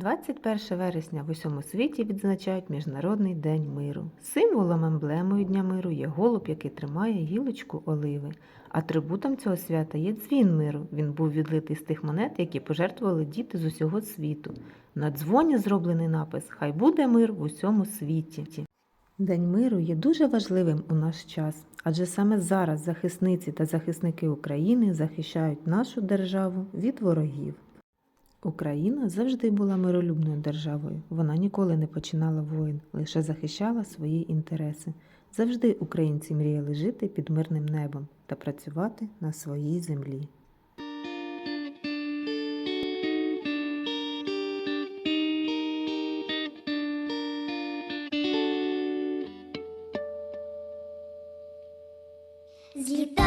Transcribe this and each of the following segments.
21 вересня в усьому світі відзначають Міжнародний день миру. Символом емблемою Дня миру є голуб, який тримає гілочку оливи. Атрибутом цього свята є дзвін миру. Він був відлитий з тих монет, які пожертвували діти з усього світу. На дзвоні зроблений напис Хай буде мир в усьому світі. День миру є дуже важливим у наш час, адже саме зараз захисниці та захисники України захищають нашу державу від ворогів. Україна завжди була миролюбною державою. Вона ніколи не починала воїн, лише захищала свої інтереси. Завжди українці мріяли жити під мирним небом та працювати на своїй землі. Злітають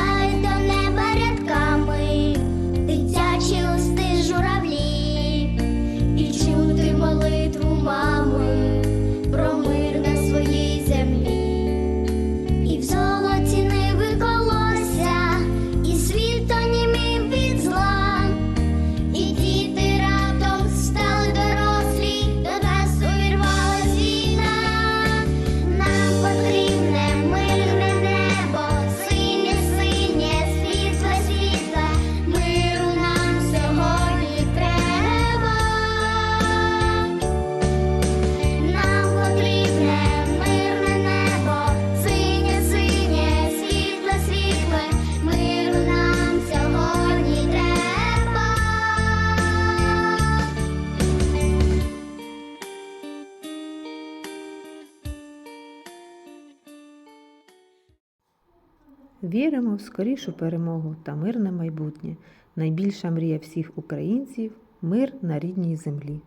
Віримо в скорішу перемогу та мирне майбутнє. Найбільша мрія всіх українців мир на рідній землі.